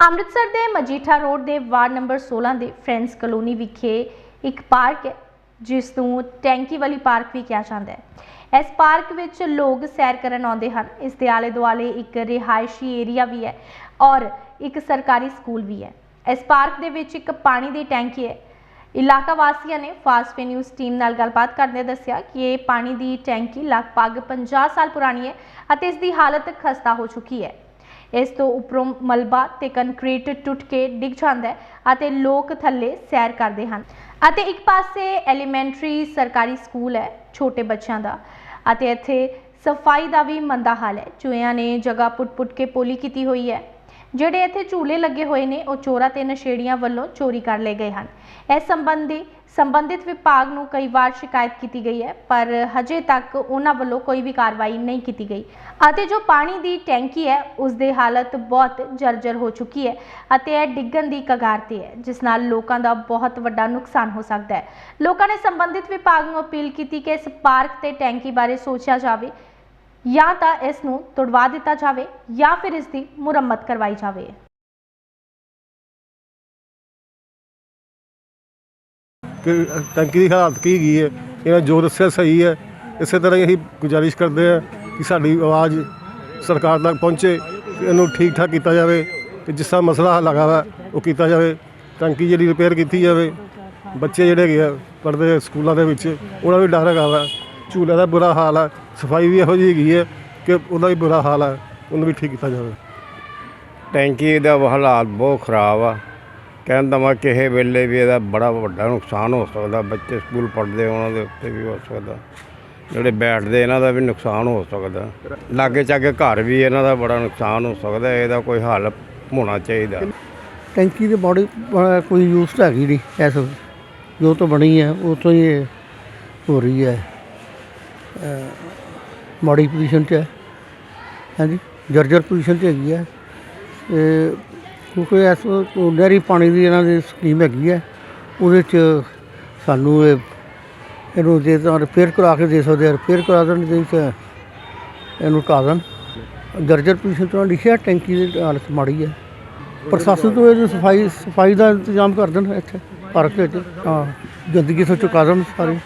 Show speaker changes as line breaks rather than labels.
ਅੰਮ੍ਰਿਤਸਰ ਦੇ ਮਜੀਠਾ ਰੋਡ ਦੇ ward number 16 ਦੇ ਫਰੈਂਡਸ ਕਲੋਨੀ ਵਿਖੇ ਇੱਕ ਪਾਰਕ ਹੈ, ਜਿਸ ਨੂੰ ਟੈਂਕੀ ਵਾਲੀ ਪਾਰਕ ਵੀ ਕਿਹਾ ਜਾਂਦਾ ਹੈ। ਇਸ ਪਾਰਕ ਵਿੱਚ ਲੋਕ ਸੈਰ ਕਰਨ ਆਉਂਦੇ ਹਨ। ਇਸ ਦੇ ਆਲੇ ਦੁਆਲੇ ਇੱਕ ਰਿਹਾਇਸ਼ੀ ਏਰੀਆ ਵੀ ਹੈ ਔਰ ਇੱਕ ਸਰਕਾਰੀ ਸਕੂਲ ਵੀ ਹੈ। ਇਸ ਪਾਰਕ ਦੇ ਵਿੱਚ ਇੱਕ ਪਾਣੀ ਦੀ ਟੈਂਕੀ ਹੈ। ਇਲਾਕਾ ਵਾਸੀਆਂ ਨੇ ਫਾਸਟ ਨਿਊਜ਼ ਟੀਮ ਨਾਲ ਗੱਲਬਾਤ ਕਰਦੇ ਦੱਸਿਆ ਕਿ ਇਹ ਪਾਣੀ ਦੀ ਟੈਂਕੀ ਲਗਭਗ 50 ਸਾਲ ਪੁਰਾਣੀ ਹੈ ਅਤੇ ਇਸ ਦੀ ਹਾਲਤ ਖਸਤਾ ਹੋ ਚੁੱਕੀ ਹੈ। ਇਸ ਤੋਂ ਉੱਪਰੋਂ ਮਲਬਾ ਤੇ ਕੰਕਰੀਟ ਟੁੱਟ ਕੇ ਡਿੱਗ ਜਾਂਦਾ ਹੈ ਅਤੇ ਲੋਕ ਥੱਲੇ ਸੈਰ ਕਰਦੇ ਹਨ। ਅਤੇ ਇੱਕ ਪਾਸੇ ਐਲੀਮੈਂਟਰੀ ਸਰਕਾਰੀ ਸਕੂਲ ਹੈ ਛੋਟੇ ਬੱਚਿਆਂ ਦਾ। ਅਤੇ ਇੱਥੇ ਸਫ਼ਾਈ ਦਾ ਵੀ ਮੰਦਾ ਹਾਲ ਹੈ। ਚੂਹਿਆਂ ਨੇ ਜਗ੍ਹਾ ਪੁੱਟ-ਪੁੱਟ ਕੇ ਪੋਲੀ ਕੀਤੀ ਹੋਈ ਹੈ। ਜਿਹੜੇ ਇੱਥੇ ਝੂਲੇ ਲੱਗੇ ਹੋਏ ਨੇ, ਉਹ ਚੋਰਾਂ ਤੇ ਨਸ਼ੇੜੀਆਂ ਵੱਲੋਂ ਚੋਰੀ ਕਰ ਲਏ ਗਏ ਹਨ। ਇਸ ਸੰਬੰਧੀ ਸੰਬੰਧਿਤ ਵਿਭਾਗ ਨੂੰ ਕਈ ਵਾਰ ਸ਼ਿਕਾਇਤ ਕੀਤੀ ਗਈ ਹੈ, ਪਰ ਹਜੇ ਤੱਕ ਉਹਨਾਂ ਵੱਲੋਂ ਕੋਈ ਵੀ ਕਾਰਵਾਈ ਨਹੀਂ ਕੀਤੀ ਗਈ। ਅਤੇ ਜੋ ਪਾਣੀ ਦੀ ਟੈਂਕੀ ਹੈ, ਉਸ ਦੀ ਹਾਲਤ ਬਹੁਤ ਜਰਜਰ ਹੋ ਚੁੱਕੀ ਹੈ ਅਤੇ ਇਹ ਡਿੱਗਣ ਦੀ ਕਗਾਰ ਤੇ ਹੈ, ਜਿਸ ਨਾਲ ਲੋਕਾਂ ਦਾ ਬਹੁਤ ਵੱਡਾ ਨੁਕਸਾਨ ਹੋ ਸਕਦਾ ਹੈ। ਲੋਕਾਂ ਨੇ ਸੰਬੰਧਿਤ ਵਿਭਾਗ ਨੂੰ ਅਪੀਲ ਕੀਤੀ ਕਿ ਇਸ ਪਾਰਕ ਤੇ ਟੈਂਕੀ ਬਾਰੇ ਸੋਚਿਆ ਜਾਵੇ ਜਾਂ ਤਾਂ ਇਸ ਨੂੰ ਤੁੜਵਾ ਦਿੱਤਾ ਜਾਵੇ ਜਾਂ ਫਿਰ ਇਸ ਦੀ ਮੁਰੰਮਤ ਕਰਵਾਈ ਜਾਵੇ।
ਕਿ ਟੈਂਕੀ ਦੀ ਹਾਲਤ ਕੀ ਗਈ ਹੈ? ਇਹਨਾਂ ਜੋ ਦੱਸਿਆ ਸਹੀ ਹੈ। ਇਸੇ ਤਰ੍ਹਾਂ ਹੀ ਅਸੀਂ ਗੁਜ਼ਾਰਿਸ਼ ਕਰਦੇ ਹਾਂ ਕਿ ਸਾਡੀ ਆਵਾਜ਼ ਸਰਕਾਰ ਤੱਕ ਪਹੁੰਚੇ ਤੇ ਇਹਨੂੰ ਠੀਕ ਠਾਕ ਕੀਤਾ ਜਾਵੇ ਤੇ ਜਿਸ ਤਰ੍ਹਾਂ ਮਸਲਾ ਹੱਲ ਹੈਗਾ ਵਾ, ਉਹ ਕੀਤਾ ਜਾਵੇ। ਟੈਂਕੀ ਜਿਹੜੀ ਰਿਪੇਅਰ ਕੀਤੀ ਜਾਵੇ। ਬੱਚੇ ਜਿਹੜੇ ਹੈਗੇ ਆ, ਪੜ੍ਹਦੇ ਸਕੂਲਾਂ ਦੇ ਵਿੱਚ, ਉਹਨਾਂ ਵੀ ਡਰ ਹੈਗਾ ਵਾ। ਝੂਲੇ ਦਾ ਬੁਰਾ ਹਾਲ ਹੈ ਸਫ਼ਾਈ ਵੀ ਇਹੋ ਜਿਹੀ ਹੈਗੀ ਹੈ ਕਿ ਉਹਦਾ ਵੀ ਬੁਰਾ ਹਾਲ ਹੈ ਉਹਨੂੰ ਵੀ ਠੀਕ ਕੀਤਾ ਜਾਵੇ।
ਟੈਂਕੀ ਦਾ ਹਾਲਾਤ ਬਹੁਤ ਖਰਾਬ ਆ। ਕਹਿੰਦਾ ਮੈਂ ਕਿਸੇ ਵੇਲੇ ਵੀ ਇਹਦਾ ਬੜਾ ਵੱਡਾ ਨੁਕਸਾਨ ਹੋ ਸਕਦਾ ਬੱਚੇ ਸਕੂਲ ਪੜ੍ਹਦੇ ਉਹਨਾਂ ਦੇ ਉੱਤੇ ਵੀ ਹੋ ਸਕਦਾ। ਜਿਹੜੇ ਬੈਠਦੇ ਇਹਨਾਂ ਦਾ ਵੀ ਨੁਕਸਾਨ ਹੋ ਸਕਦਾ। ਲਾਗੇ ਚਾਗੇ ਘਰ ਵੀ ਇਹਨਾਂ ਦਾ ਬੜਾ ਨੁਕਸਾਨ ਹੋ ਸਕਦਾ ਇਹਦਾ ਕੋਈ ਹੱਲ ਹੋਣਾ ਚਾਹੀਦਾ।
ਟੈਂਕੀ ਦੇ ਬੋਡੀ ਕੋਈ ਯੂਜ਼ ਤਾਂ ਹੈਗੀ ਨਹੀਂ ਐਸ ਜੋ ਤੋਂ ਬਣੀ ਹੈ ਉਹ ਤੋਂ ਹੀ ਹੋ ਰਹੀ ਹੈ। ਮਾੜੀ ਪੋਜੀਸ਼ਨ 'ਚ ਹੈ। ਹਾਂਜੀ, ਜਰਜਰ ਪੋਜੀਸ਼ਨ 'ਚ ਹੈਗੀ ਹੈ। ਤੇ ਕਿਉਂਕਿ ਇਸ ਨਹਿਰੀ ਪਾਣੀ ਦੀ ਇਹਨਾਂ ਦੀ ਸਕੀਮ ਹੈਗੀ ਹੈ। ਉਹਦੇ 'ਚ ਸਾਨੂੰ ਇਹ, ਇਹਨੂੰ ਜੇ ਤਾਂ ਰਿਪੇਅਰ ਕਰਾ ਕੇ ਦੇ ਸਕਦੇ ਆ। ਰਿਪੇਅਰ ਕਰਾ ਦੇਣ ਦੇ ਤਾਂ ਇਹਨੂੰ ਢਾਹ ਦੇਣ। ਜਰਜਰ ਪੋਜੀਸ਼ਨ ਤੋਂ ਲਿਖਿਆ, ਟੈਂਕੀ ਦੀ ਹਾਲਤ ਮਾੜੀ ਹੈ। ਪ੍ਰਸ਼ਾਸਨ ਤੋਂ ਇਹਦੀ ਸਫ਼ਾਈ ਸਫ਼ਾਈ ਦਾ ਇੰਤਜ਼ਾਮ ਕਰ ਦੇਣ ਇੱਥੇ, ਪਾਰਕ ਵਿੱਚ। ਹਾਂ ਗੰਦਗੀ ਤੋਂ ਚੁਕਾ ਦੇਣ ਸਾਰੇ।